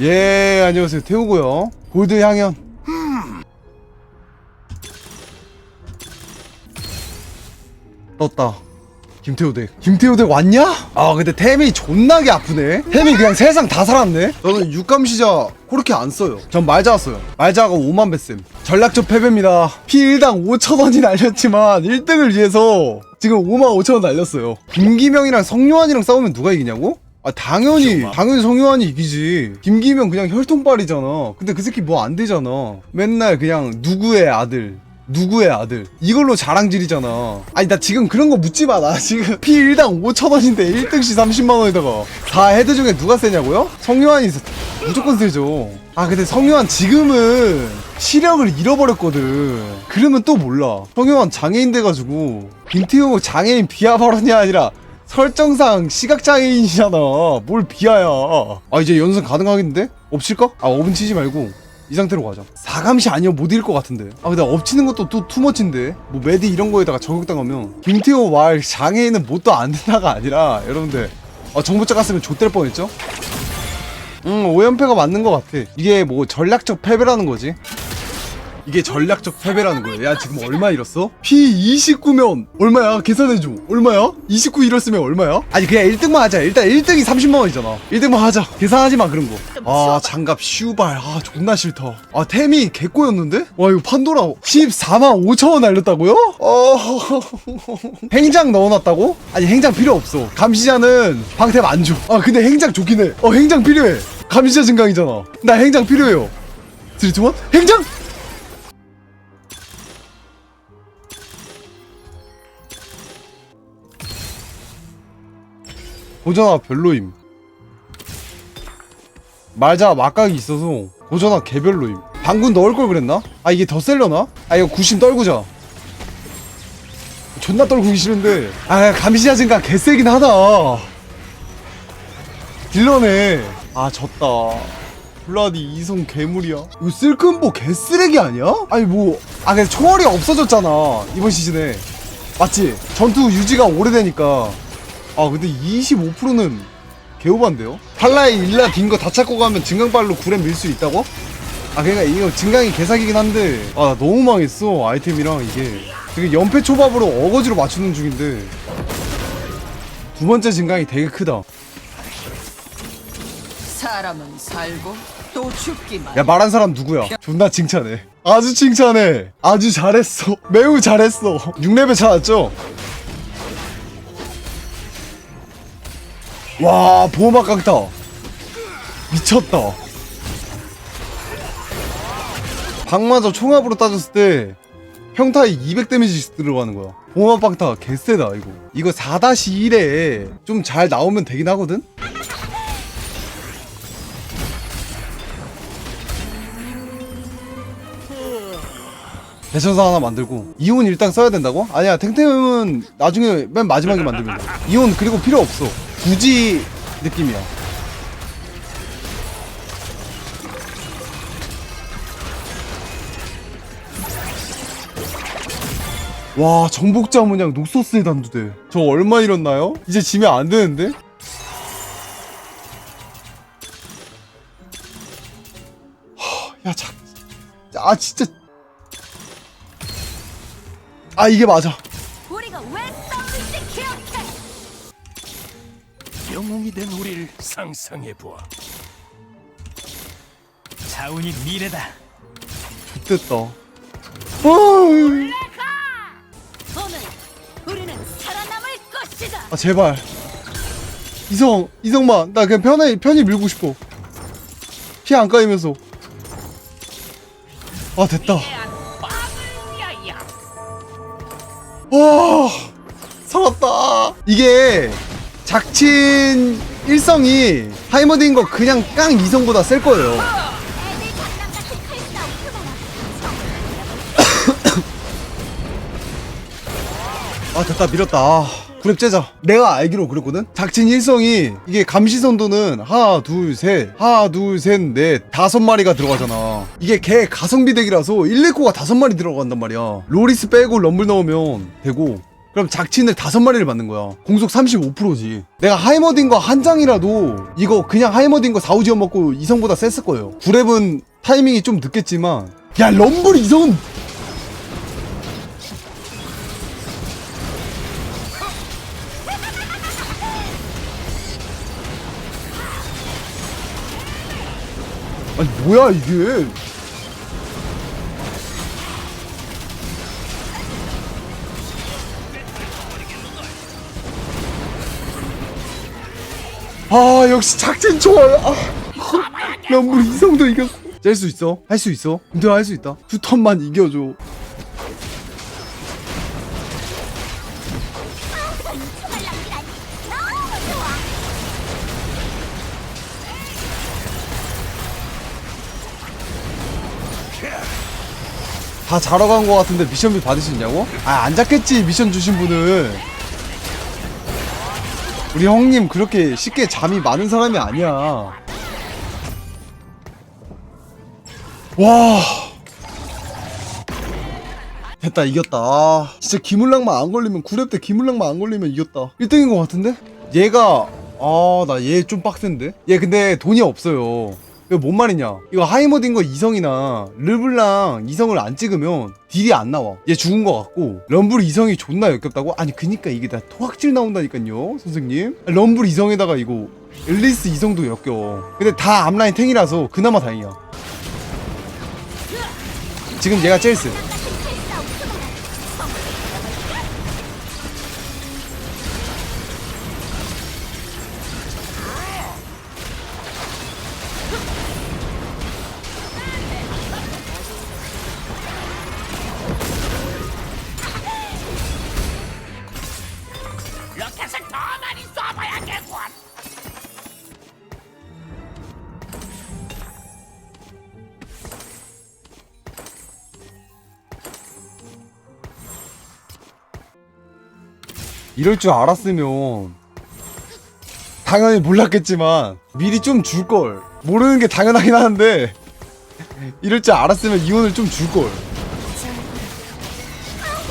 예 안녕하세요. 태우고요. 골드 향연. 떴다. 김태호 덱 김태호 덱 왔냐? 아 근데 템이 존나게 아프네. 템이 그냥 세상 다 살았네. 저는 육감시자 그렇게 안 써요. 전 말자 왔어요. 말자가 5만 배쌤. 전략적 패배입니다. 피 1당 5천원이 날렸지만 1등을 위해서 지금 5만 5천원 날렸어요. 김기명이랑 성요한이랑 싸우면 누가 이기냐고? 아 당연히 당연히 성요한이 이기지. 김기명 그냥 혈통빨이잖아. 근데 그 새끼 뭐 안 되잖아. 맨날 그냥 누구의 아들 누구의 아들. 이걸로 자랑질이잖아. 아니 나 지금 그런 거 묻지 마나 지금. 피 1당 5천원인데 1등씩 30만원에다가. 다 헤드 중에 누가 세냐고요? 세- 무조건 세죠. 아 근데 성요한 지금은 시력을 잃어버렸거든. 그러면 또 몰라. 성요한 장애인 돼가지고. 김태호 장애인 비하 발언이 아니라 설정상 시각장애인이잖아. 뭘 비하야. 아 이제 연습 가능하겠는데? 엎칠까? 아 업은 치지 말고 이 상태로 가자. 사감시 아니면 못 이길 것 같은데. 아 근데 엎치는 것도 또 투머치인데. 뭐 메디 이런 거에다가 저격당하면 김태호 말 장애인은 뭣도 안 된다가 아니라 여러분들. 아 정보자 갔으면 좆될 뻔했죠? 음 5연패가 맞는 것 같아. 이게 뭐 전략적 패배라는 거지 이게 전략적 패배라는 거야. 야 지금 얼마 잃었어? P 29면 얼마야? 계산해줘. 얼마야? 29 잃었으면 얼마야? 아니 그냥 1등만 하자. 일단 1등이 30만 원이잖아. 1등만 하자. 계산하지 마 그런 거. 아 장갑 슈발. 아 존나 싫다. 아 템이 개꼬였는데? 와 이거 판도라 14만 5천 원 날렸다고요? 어 행장 넣어놨다고? 아니 행장 필요 없어. 감시자는 방템 안 줘. 아 근데 행장 좋긴 해. 어 행장 필요해. 감시자 증강이잖아. 나 행장 필요해요. 3, 2, 1 행장! 고전화 별로임. 말자 막각이 있어서 고전화 개별로임. 방군 넣을 걸 그랬나? 아 이게 더 셀려나? 아 이거 구심 떨구자. 존나 떨구기 싫은데. 아 감시자 증가 개세긴 하다. 딜러네. 아 졌다. 블라디 이성 괴물이야. 이거 쓸큰보 개쓰레기 아니야? 아니 뭐. 아 근데 총알이 없어졌잖아 이번 시즌에. 맞지? 전투 유지가 오래되니까. 아 근데 25%는 개오반데요? 팔라에 일라 빈거다 찾고 가면 증강발로 9렘 밀수 있다고? 아 그러니까 이거 증강이 개사기긴 한데 아나 너무 망했어 아이템이랑 이게 되게 연패 초밥으로 어거지로 맞추는 중인데 두 번째 증강이 되게 크다 사람은 살고 또 죽기만. 야 말한 사람 누구야? 존나 칭찬해 아주 칭찬해 아주 잘했어 매우 잘했어 6레벨 찾았죠? 와 보호막 강타. 미쳤다. 방마저 총합으로 따졌을 때 평타에 200 데미지 들어가는 거야. 보호막 방타 개쎄다 이거. 이거 4-1에 좀 잘 나오면 되긴 하거든? 대천사 하나 만들고 이온 일단 써야 된다고? 아니야 탱탱은 나중에 맨 마지막에 만들면 돼 이온 그리고 필요 없어 굳이 느낌이야 와 정복자 문양 녹소스의 단두대 저 얼마 잃었나요? 이제 지면 안 되는데? 하, 야, 자, 아 진짜 아 이게 맞아 우리가 왜 싸우는지 기억해. 영웅이 된 우리를 상상해 보아. 자운이 미래다. 됐다 어, 오늘 우리는 살아남을 것이다. 아 제발 이성 이성만 나 그냥 편히 편히 밀고 싶어 피 안 까이면서 아 됐다 와 살았다. 이게 작친 일성이 하이머드인 거 그냥 깡 이성보다 셀 거예요. 아 됐다. 밀었다. 아, 구랩 째자 내가 알기로 그랬거든 작친 일성이 이게 감시선도는 하나 둘셋 하나 둘셋넷 다섯 마리가 들어가잖아 이게 개 가성비 덱이라서 1, 2코가 다섯 마리 들어간단 말이야 로리스 빼고 럼블 넣으면 되고 그럼 작친을 다섯 마리를 받는 거야. 공속 35%지. 내가 하이머딘 거 한 장이라도 이거 그냥 하이머딘 거 4, 5지원 먹고 이성보다 셌을 거예요. 구랩은 타이밍이 좀 늦겠지만 야 럼블 이성은 아니 뭐야 이게? 아 역시 작전 좋아요 아, 럼블 이성도 이겼어. 짤 수 있어? 할 수 있어? 근데 할 수 있다. 두 턴만 이겨줘 다 자러 간거 같은데 미션비 있냐고? 아 안 잡겠지 미션 주신 분은 우리 형님 그렇게 쉽게 잠이 많은 사람이 아니야 와 됐다 이겼다 아, 진짜 기물랑만 안 걸리면 9렙 때 기물랑만 안 걸리면 이겼다 1등인 거 같은데? 얘가 아 나 얘 좀 빡센데? 얘 근데 돈이 없어요 이거 뭔 말이냐? 이거 하이머딘 거 이성이나 르블랑 이성을 안 찍으면 딜이 안 나와. 얘 죽은 거 같고. 럼블 이성이 존나 역겹다고? 아니 그니까 이게 다 토악질 나온다니까요 선생님. 럼블 이성에다가 이거 앨리스 이성도 역겨워 근데 다 앞라인 탱이라서 그나마 다행이야. 지금 얘가 제일 이럴 줄 알았으면 당연히 몰랐겠지만 미리 좀 줄 걸. 모르는 게 당연하긴 하는데 이럴 줄 알았으면 이혼을 좀 줄 걸.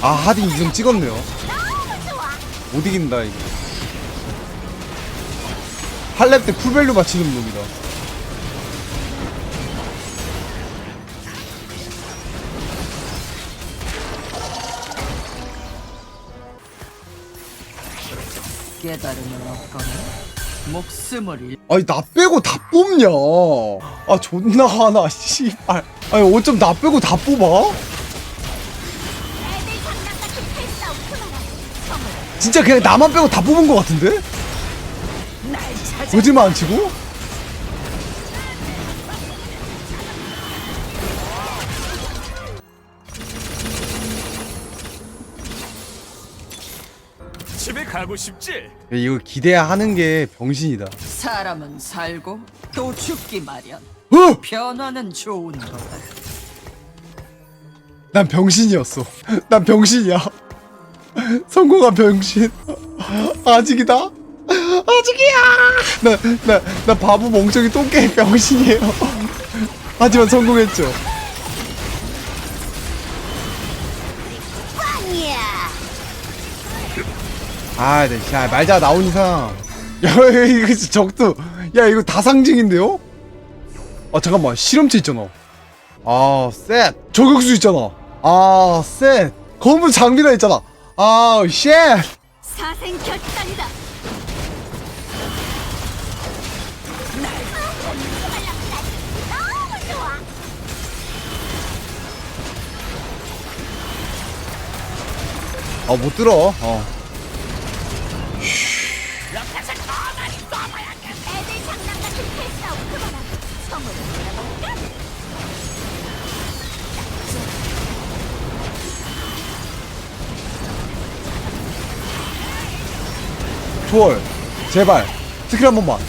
아 하딩 이성 찍었네요. 못 이긴다 이거. 할랩 때 쿨밸류 맞히는 놈이다. 깨달음은 없거나 목숨을 잃 아니 나 빼고 다 뽑냐? 아 존나 하나 씨발. 아니 어쩜 나 빼고 다 뽑아? 애들 장난 같은 진짜 그냥 나만 빼고 다 뽑은 것 같은데? 날 찾아 거짓말 안 치고? 가고 싶지? 야, 이거 기대하는 게 병신이다. 사람은 살고 또 죽기 마련 어! 변화는 좋은 거다 난 병신이었어. 난 병신이야. 성공한 병신. 아직이다. 아직이야. 나, 나, 나 바보 멍청이 똥개 병신이에요. 하지만 성공했죠. 아, 네, 야, 말자 나온 이상. 야, 이거 진짜 적도. 야, 이거 다 상징인데요? 아, 잠깐만. 실험체 있잖아. 아, 셋. 저격수 있잖아. 아, 셋. 검은 장비라 있잖아. 아, 쉣. 사생 결단이다. 너무 좋아. 아, 못 들어. 어. 초월. 제발. 스킬 한 번만.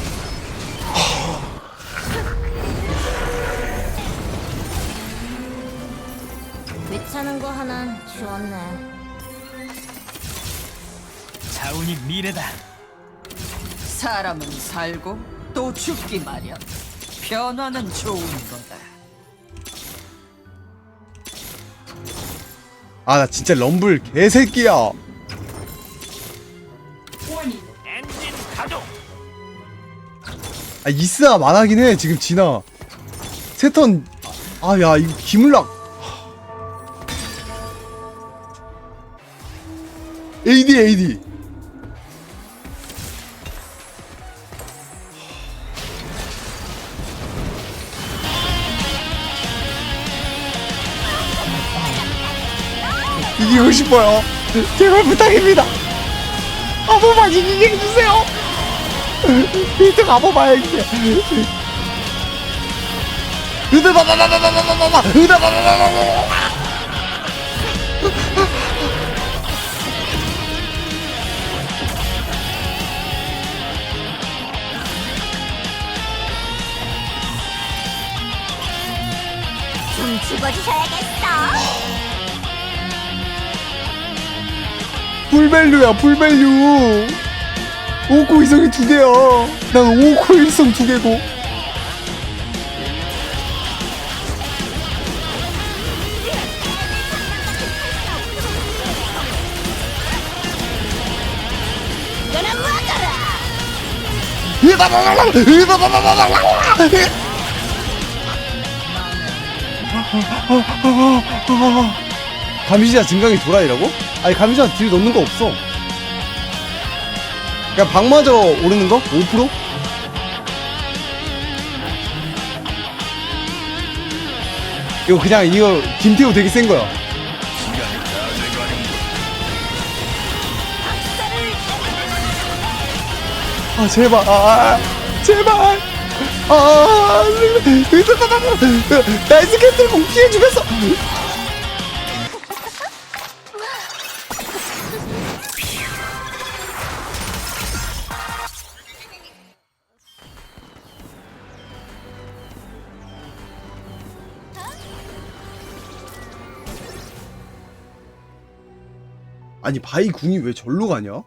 괜찮은 거 하나 주웠네. 자운이 미래다. 사람은 살고 또 죽기 마련 변화는 좋은 거다. 아 나 진짜 럼블 개새끼야 엔진 가동. 아 이스나 말하긴 해 지금 지나 세턴 아 야 이거 기물락 AD AD 이기고 싶어요 제발 부탁입니다 한 번만 이기게 해주세요 비트 가봐봐요 이제 으다다다다다다다다다 으다다다다다다 좀 죽어주셔야겠어. 풀밸류야 풀밸류. 5코 이성이 두 개야. 난 5코 일성 두 개고. 가미시아 증강이 도라이라고? 아니 가미시아 딜 넣는 거 없어 그냥 방마저 오르는 거? 5%? 이거 그냥 이거 김태호 되게 센 거야 아 제발 아 제발 아 나이스 캔슬 공 피해 주면서 아니 바이 궁이 왜 절로 가냐?